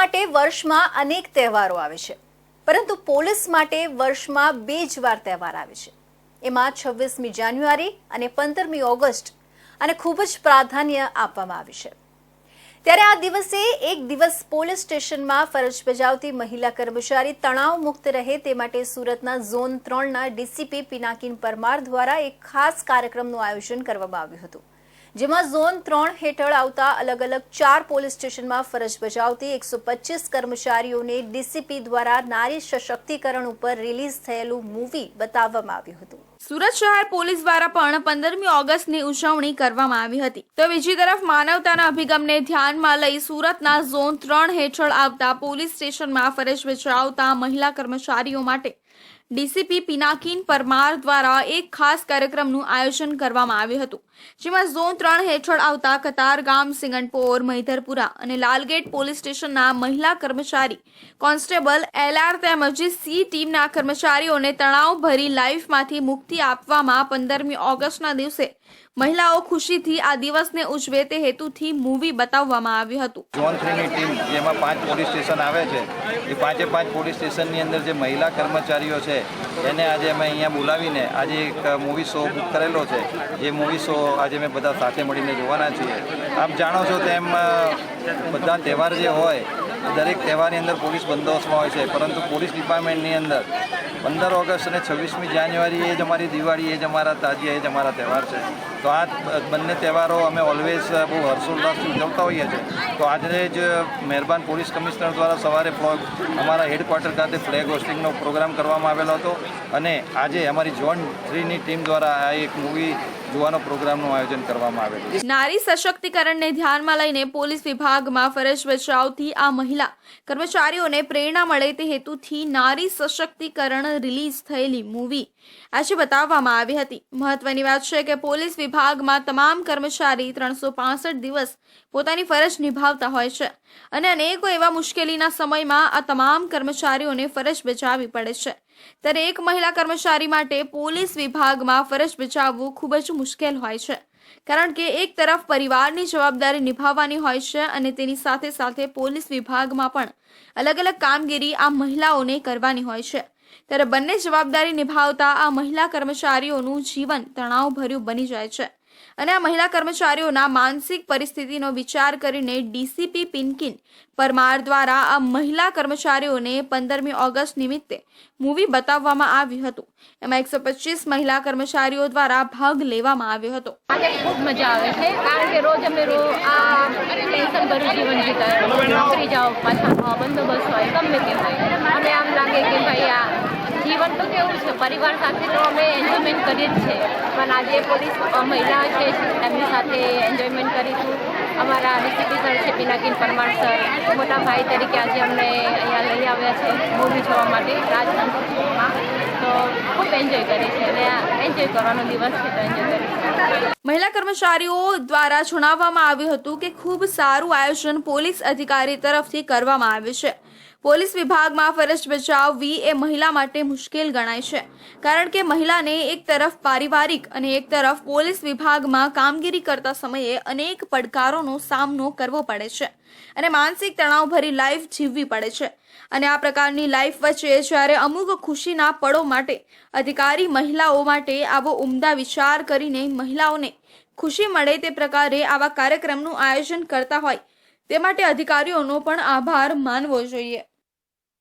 માટે વર્ષમાં અનેક તહેવારો આવે છે. પરંતુ પોલીસ માટે વર્ષમાં બે જ વાર તહેવાર આવે છે. એમાં છવ્વીસમી જાન્યુઆરી અને પંદરમી ઓગસ્ટ અને ખૂબ જ પ્રાધાન્ય આપવામાં આવ્યું છે. ત્યારે આ દિવસે એક દિવસ પોલીસ સ્ટેશનમાં ફરજ બજાવતી મહિલા કર્મચારી તણાવ મુક્ત રહે તે માટે સુરતના ઝોન ત્રણના ડીસીપી પિનાકીન પરમાર દ્વારા એક ખાસ કાર્યક્રમનું આયોજન કરવામાં આવ્યું હતું. જેમાં ઝોન ત્રણ હેઠળ આવતા અલગ અલગ ચાર પોલીસ સ્ટેશનમાં ફરજ બજાવતી એકસો કર્મચારીઓને ડીસીપી દ્વારા નારી સશક્તિકરણ ઉપર રિલીઝ થયેલું મૂવી બતાવવામાં આવ્યું હતું. સુરત શહેર પોલીસ દ્વારા પણ પંદરમી ઓગસ્ટની ઉજવણી કરવામાં આવી હતી. તો બીજી તરફ માનવતાના અભિગમને ધ્યાનમાં લઈ સુરતના ઝોન ત્રણ હેઠળ આવતા પોલીસ સ્ટેશનમાં ફરજ બજાવતા મહિલા કર્મચારીઓ માટે ડીસીપી પિનાકીન પરમાર દ્વારા એક ખાસ કાર્યક્રમનું આયોજન કરવામાં આવ્યું હતું, જેમાં ઝોન ત્રણ હેઠળ આવતા કતારગામ સિંગણપોર, મૈધરપુરા અને લાલગેટ પોલીસ સ્ટેશનના મહિલા કર્મચારી કોન્સ્ટેબલ એલઆર તેમજ સી ટીમના કર્મચારીઓને તણાવભરી લાઈફમાંથી મુક્તિ આપવામાં પંદરમી ઓગસ્ટના દિવસે મહિલાઓ ખુશીથી આ દિવસને ઉજવે તે હેતુથી મૂવી બતાવવામાં આવ્યું હતું. ઝોન થ્રીની ટીમ, જેમાં પાંચ પોલીસ સ્ટેશન આવે છે, એ પાંચે પાંચ પોલીસ સ્ટેશનની અંદર જે મહિલા કર્મચારીઓ છે એને આજે અમે અહીંયા બોલાવીને આજે એક મૂવી શો બુક કરેલો છે. જે મૂવી શો આજે અમે બધા સાથે મળીને જોવાના છીએ. આપ જાણો છો તેમ બધા તહેવાર જે હોય દરેક તહેવારની અંદર પોલીસ બંદોબસ્તમાં હોય છે, પરંતુ પોલીસ ડિપાર્ટમેન્ટની અંદર પંદર ઓગસ્ટ અને છવ્વીસમી જાન્યુઆરી એ જ અમારી દિવાળી, એ જ અમારા તાજિયા, એ જ અમારા તહેવાર છે. તો આ બંને તહેવારો અમે ઓલવેઝ બહુ હર્ષોલ્લાસથી ઉજવતા હોઈએ છીએ. તો આજે જ મહેરબાન પોલીસ કમિશનર દ્વારા સવારે અમારા હેડક્વાર્ટર ખાતે ફ્લેગ હોસ્ટિંગનો પ્રોગ્રામ કરવામાં આવેલો હતો. અને આજે અમારી ઝોન થ્રીની ટીમ દ્વારા આ એક મૂવી જોવાનો પ્રોગ્રામનું આયોજન કરવામાં આવેલું નારી સશક્તિકરણને ધ્યાનમાં લઈને પોલીસ વિભાગમાં ફરજ બજાવતી આ મહિલા કર્મચારીઓને પ્રેરણા મળે તે હેતુથી નારી સશક્તિકરણ રિલીઝ થયેલી મૂવી આજે બતાવવામાં આવી હતી. મહત્વની વાત છે કે પોલીસ વિભાગમાં તમામ કર્મચારી ત્રણસો દિવસ પોતાની ફરજ નિભાવતા હોય છે અને અનેકો એવા મુશ્કેલીના સમયમાં આ તમામ કર્મચારીઓને ફરજ બજાવવી પડે છે. ત્યારે એક મહિલા કર્મચારી માટે પોલીસ વિભાગમાં ફરજ બચાવવું ખૂબ જ મુશ્કેલ હોય છે. કારણ કે એક તરફ પરિવારની જવાબદારી નિભાવવાની હોય છે અને તેની સાથે સાથે પોલીસ વિભાગમાં પણ અલગ અલગ કામગીરી આ મહિલાઓને કરવાની હોય છે. ત્યારે બંને જવાબદારી નિભાવતા આ મહિલા કર્મચારીઓનું જીવન તણાવભર્યું બની જાય છે. અને આ મહિલા કર્મચારીઓના માનસિક પરિસ્થિતિનો વિચાર કરીને ડીસીપી પિનકિન પરમાર દ્વારા આ મહિલા કર્મચારીઓને પંદરમી ઓગસ્ટ નિમિત્તે મૂવી બતાવવામાં આવ્યું હતું. એમાં એકસો પચીસ મહિલા કર્મચારીઓ દ્વારા ભાગ લેવામાં આવ્યો હતો. ખૂબ મજા આવે છે, કારણ કે રોજ અમે રો આ ટેન્શન ભર્યું જીવન જીતા નોકરી જાઓ, પાછા બંદોબસ્ત હોય, ગમે તે હોય અમે આમ લાગે કે ભાઈ આ જીવન તો કેવું છે પરિવાર સાથે તો અમે એન્જોયમેન્ટ કરીએ જ છે પણ આજે પોલીસ મહિલા છે, એમની સાથે એન્જોયમેન્ટ કરીશું. અમારા ડીસીપી સર છે પિનાકીન પરમાર સર. મોટા ભાઈ તરીકે આજે અમને અહીંયા લઈ આવ્યા છે મૂવી જોવા માટે રાજહંસમાં તો ખૂબ એન્જોય કરીએ છીએ. અને એન્જોય કરવાનો દિવસ છે, તો એન્જોય મહિલા કર્મચારીઓ દ્વારા જણાવવામાં આવ્યું હતું કે ખૂબ સારું આયોજન પોલીસ અધિકારી તરફથી કરવામાં આવ્યું છે. પોલીસ વિભાગમાં ફરજ બજાવવી એ મહિલા માટે મુશ્કેલ ગણાય છે. કારણ કે મહિલાને એક તરફ પારિવારિક અને એક તરફ પોલીસ વિભાગમાં કામગીરી કરતા સમયે અનેક પડકારોનો સામનો કરવો પડે છે અને માનસિક તણાવભરી લાઈફ જીવવી પડે છે. અને આ પ્રકારની લાઈફ વચ્ચે જ્યારે અમુક ખુશીના પળો માટે અધિકારી મહિલાઓ માટે આવો ઉમદા વિચાર કરીને મહિલાઓને ખુશી મળે તે પ્રકારે આવા કાર્યક્રમનું આયોજન કરતા હોય, તે માટે અધિકારીઓનો પણ આભાર માનવો જોઈએ.